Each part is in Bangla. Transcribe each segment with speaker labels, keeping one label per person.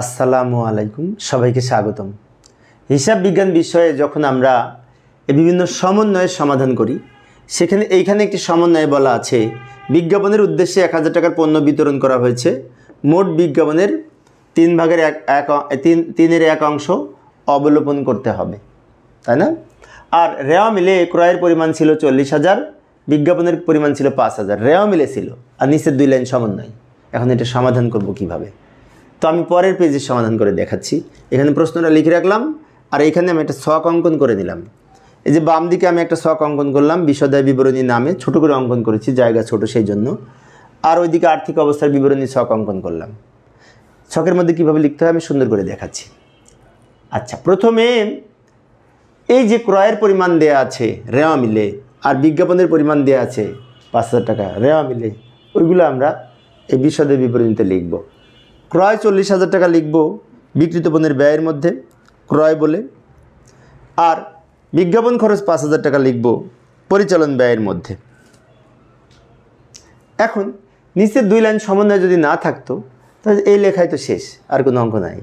Speaker 1: আসসালামু আলাইকুম, সবাইকে স্বাগতম। হিসাব বিজ্ঞান বিষয়ে যখন আমরা বিভিন্ন সমন্বয়ের সমাধান করি, সেখানে এইখানে একটি সমন্বয় বলা আছে, বিজ্ঞাপনের উদ্দেশ্যে এক হাজার টাকার পণ্য বিতরণ করা হয়েছে। মোট বিজ্ঞাপনের তিন ভাগের এক এক তিন, তিনের এক অংশ অবলোপন করতে হবে, তাই না? আর রেওয়া মিলে ক্রয়ের পরিমাণ ছিল চল্লিশ হাজার, বিজ্ঞাপনের পরিমাণ ছিল পাঁচ হাজার। রেওয়া মিলে ছিল, আর নিচের দুই লাইন সমন্বয়। এখন এটা সমাধান করব কীভাবে? তো আমি পরের পেজে সমাধান করে দেখাচ্ছি। এখানে প্রশ্নটা লিখে রাখলাম, আর এখানে আমি একটা শখ অঙ্কন করে নিলাম। এই যে বাম দিকে আমি একটা শখ অঙ্কন করলাম বিশদায় বিবরণী নামে ছোট করে অঙ্কন করেছি, জায়গা ছোট সেই জন্য। আর ওইদিকে আর্থিক অবস্থার বিবরণী শখ অঙ্কন করলাম। ছকের মধ্যে কীভাবে লিখতে হয় আমি সুন্দর করে দেখাচ্ছি। আচ্ছা প্রথমে এই যে ক্রয়ের পরিমাণ দেয়া আছে রেওয়া মিলে, আর বিজ্ঞাপনের পরিমাণ দেয়া আছে পাঁচ হাজার টাকা রেওয়া মিলে, ওইগুলো আমরা এই বিশদের বিবরণীতে লিখব। ক্রয় চল্লিশ হাজার টাকা লিখব বিক্রিত পণ্যের ব্যয়ের মধ্যে, ক্রয় বলে। আর বিজ্ঞাপন খরচ পাঁচ হাজার টাকা লিখব পরিচালন ব্যয়ের মধ্যে। এখন নিচের দুই লাইন সমন্বয় যদি না থাকতো, তাহলে এই লেখায় তো শেষ, আর কোনো অঙ্ক নাই,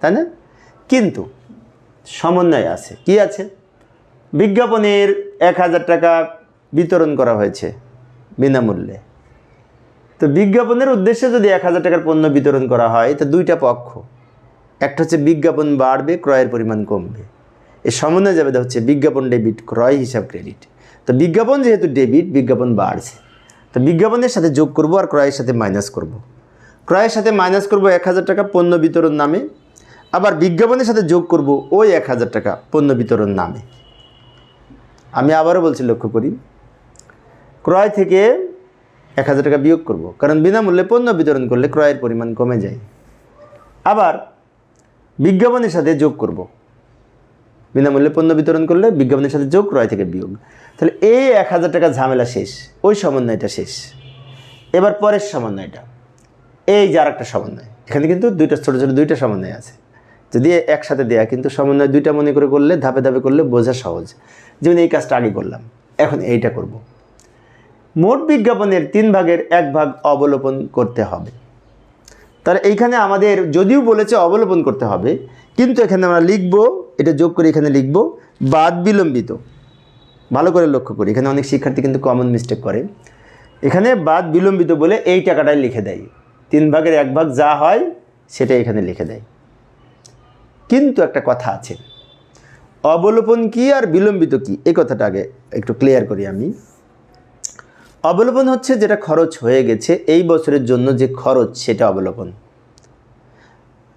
Speaker 1: তাই না? কিন্তু সমন্বয় আছে। কি আছে? বিজ্ঞাপনের এক হাজার টাকা বিতরণ করা হয়েছে বিনামূল্যে। তো বিজ্ঞাপনের উদ্দেশ্যে যদি এক হাজার টাকার পণ্য বিতরণ করা হয়, তো দুইটা পক্ষ। একটা হচ্ছে বিজ্ঞাপন বাড়বে, ক্রয়ের পরিমাণ কমবে। এর সমন্বয় যাবে হচ্ছে বিজ্ঞাপন ডেবিট, ক্রয় হিসাব ক্রেডিট। তো বিজ্ঞাপন যেহেতু ডেবিট, বিজ্ঞাপন বাড়ছে। তো বিজ্ঞাপনের সাথে যোগ করব আর ক্রয়ের সাথে মাইনাস করব। ক্রয়ের সাথে মাইনাস করব এক হাজার টাকা পণ্য বিতরণ নামে, আবার বিজ্ঞাপনের সাথে যোগ করব ওই এক হাজার টাকা পণ্য বিতরণ নামে। আমি আবারও বলছি, লক্ষ্য করি। ক্রয় থেকে এক হাজার টাকা বিয়োগ করব। কারণ বিনামূল্যে পণ্য বিতরণ করলে ক্রয়ের পরিমাণ কমে যায়। আবার বিজ্ঞাপনের সাথে যোগ করব। বিনামূল্যে পণ্য বিতরণ করলে বিজ্ঞাপনের সাথে যোগ ক্রয় থেকে বিয়োগ। তাহলে এই এক হাজার টাকা ঝামেলা শেষ। ওই সমন্বয়টা শেষ। এবার পরের সমন্বয়টা। এই যে আর একটা সমন্বয়। এখানে কিন্তু দুইটা, ছোটো ছোটো দুইটা সমন্বয় আছে। যদি একসাথে দেয়া, কিন্তু সমন্বয় দুইটা মনে করে করলে, ধাপে ধাপে করলে বোঝা সহজ। যেমন এই কাজটা আগে করলাম। এখন এইটা করব। মোট বিজ্ঞাপনের তিন ভাগের এক ভাগ অবলোপন করতে হবে। তাহলে এইখানে আমাদের যদিও বলেছে অবলোপন করতে হবে, কিন্তু এখানে আমরা লিখব, এটা যোগ করে এখানে লিখব, বাদ বিলম্বিত। ভালো করে লক্ষ্য করি, এখানে অনেক শিক্ষার্থী কিন্তু কমন মিস্টেক করে। এখানে বাদ বিলম্বিত বলে এই টাকাটাই লিখে দেয়। তিন ভাগের এক ভাগ যা হয় সেটা এখানে লিখে দেয়। কিন্তু একটা কথা আছে। অবলোপন কি আর বিলম্বিত কি? এই কথাটা আগে একটু ক্লিয়ার করি আমি। অবলোপন হচ্ছে যেটা খরচ হয়ে গেছে এই বছরের জন্য যে খরচ সেটা অবলোপন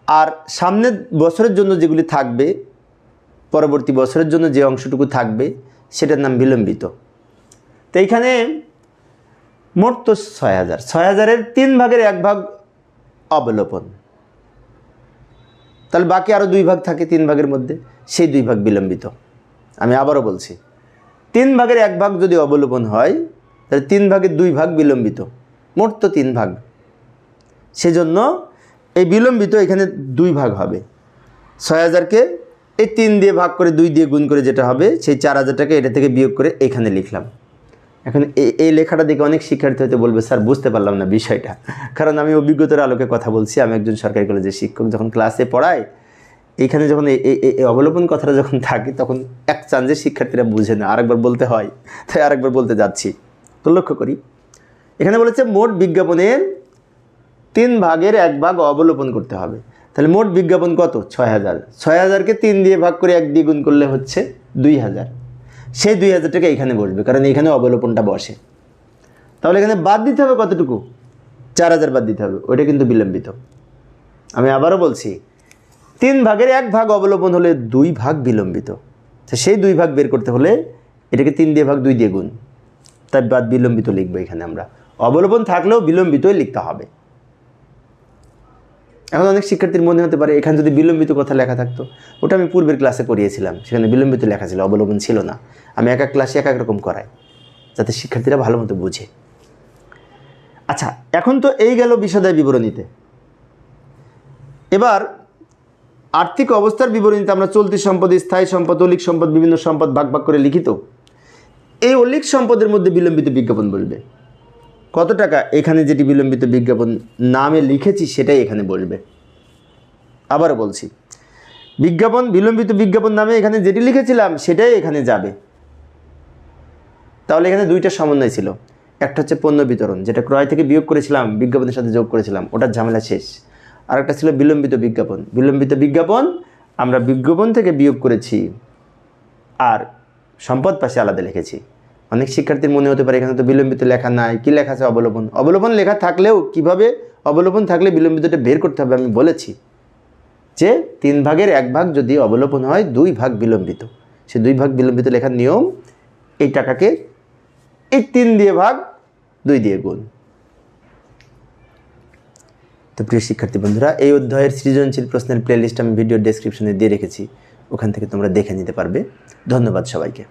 Speaker 1: আর সামনের বছরের জন্য যেগুলি থাকবে, পরবর্তী বছরের জন্য যে অংশটুকু থাকবে, সেটার নাম বিলম্বিত। তো এইখানে মোট তো ছয় হাজার। ছয় হাজারের তিন ভাগের এক ভাগ অবলোপন তাহলে বাকি আরও দুই ভাগ থাকে তিন ভাগের মধ্যে, সেই দুই ভাগ বিলম্বিত। আমি আবারও বলছি, তিন ভাগের এক ভাগ যদি অবলোপন হয় তাহলে তিন ভাগের দুই ভাগ বিলম্বিত। মোট তো তিন ভাগ। সেজন্য এই বিলম্বিত এখানে দুই ভাগ হবে। ছয় হাজারকে এই তিন দিয়ে ভাগ করে দুই দিয়ে গুণ করে যেটা হবে, সেই চার হাজার টাকা এটা থেকে বিয়োগ করে এখানে লিখলাম। এখন এই লেখাটা দেখে অনেক শিক্ষার্থী হয়তো বলবে, স্যার, বুঝতে পারলাম না বিষয়টা। কারণ আমি অভিজ্ঞতার আলোকে কথা বলছি। আমি একজন সরকারি কলেজের শিক্ষক, যখন ক্লাসে পড়াই এইখানে যখন এই অবলোপন কথাটা যখন থাকে, তখন এক চান্সে শিক্ষার্থীরা বুঝে না, আরেকবার বলতে হয়। তাই আরেকবার বলতে যাচ্ছি। তো লক্ষ্য করি। এখানে বলেছে মোট বিজ্ঞাপনের তিন ভাগের এক ভাগ অবলোপন করতে হবে। তাহলে মোট বিজ্ঞাপন কত? ছয় হাজার ছয় হাজারকে তিন দিয়ে ভাগ করে এক দিয়ে গুণ করলে হচ্ছে দুই হাজার সেই দুই হাজার টাকা এখানে বসবে, কারণ এখানে অবলোপনটা বসে। তাহলে এখানে বাদ দিতে হবে কতটুকু? চার হাজার বাদ দিতে হবে, ওইটা কিন্তু বিলম্বিত। আমি আবারও বলছি, তিন ভাগের এক ভাগ অবলোপন হলে দুই ভাগ বিলম্বিত। তো সেই দুই ভাগ বের করতে হলে এটাকে তিন দিয়ে ভাগ দুই দিয়ে গুণ। তাই বাদ বিলম্বিত লিখব এখানে আমরা। অবলম্বন থাকলেও বিলম্বিতই লিখতে হবে। এখন অনেক শিক্ষার্থীর মনে হতে পারে, এখানে যদি বিলম্বিত কথা লেখা থাকতো, ওটা আমি পূর্বের ক্লাসে করিয়েছিলাম, সেখানে বিলম্বিত লেখা ছিল, অবলম্বন ছিল না। আমি এক এক ক্লাসে এক এক রকম করাই, যাতে শিক্ষার্থীরা ভালো মতো বুঝে। আচ্ছা এখন তো এই গেল বিষদায় বিবরণীতে। এবার, আর্থিক অবস্থার বিবরণীতে আমরা চলতি সম্পদ, স্থায়ী সম্পদ অলিক সম্পদ, বিভিন্ন সম্পদ ভাগ ভাগ করে লিখিত এই অলিক সম্পদের মধ্যে বিলম্বিত বিজ্ঞাপন বলবে। কত টাকা এখানে যেটি বিলম্বিত বিজ্ঞাপন নামে লিখেছি সেটাই এখানে বলবে। আবার বলছি, বিজ্ঞাপন, বিলম্বিত বিজ্ঞাপন নামে এখানে যেটি লিখেছিলাম সেটাই এখানে যাবে। তাহলে এখানে দুইটা সমন্বয় ছিল। একটা হচ্ছে পণ্য বিতরণ, যেটা ক্রয় থেকে বিয়োগ করেছিলাম, বিজ্ঞাপনের সাথে যোগ করেছিলাম, ওটার ঝামেলা শেষ। আর একটা ছিল বিলম্বিত বিজ্ঞাপন বিলম্বিত বিজ্ঞাপন আমরা বিজ্ঞাপন থেকে বিয়োগ করেছি। আর সম্পদ পাশে আলাদা লিখেছি। অনেক শিক্ষার্থীর মনে হতে পারে এখানে তো বিলম্বিত লেখা নাই, কি লেখা আছে অবলম্বন? অবলম্বন লেখা থাকলেও কীভাবে অবলম্বন থাকলে বিলম্বিতটা বের করতে হবে আমি বলেছি যে তিন ভাগের এক ভাগ যদি অবলোপন হয়, দুই ভাগ বিলম্বিত। সে দুই ভাগ বিলম্বিত লেখার নিয়ম, এই টাকাকে এই তিন দিয়ে ভাগ, দুই দিয়ে গুণ। তো প্রিয় শিক্ষার্থী বন্ধুরা, এই অধ্যায়ের সৃজনশীল প্রশ্নের প্লেলিস্ট আমি ভিডিও ডেসক্রিপশনে দিয়ে রেখেছি। ওখান থেকে তোমরা দেখে নিতে পারবে। ধন্যবাদ সবাইকে।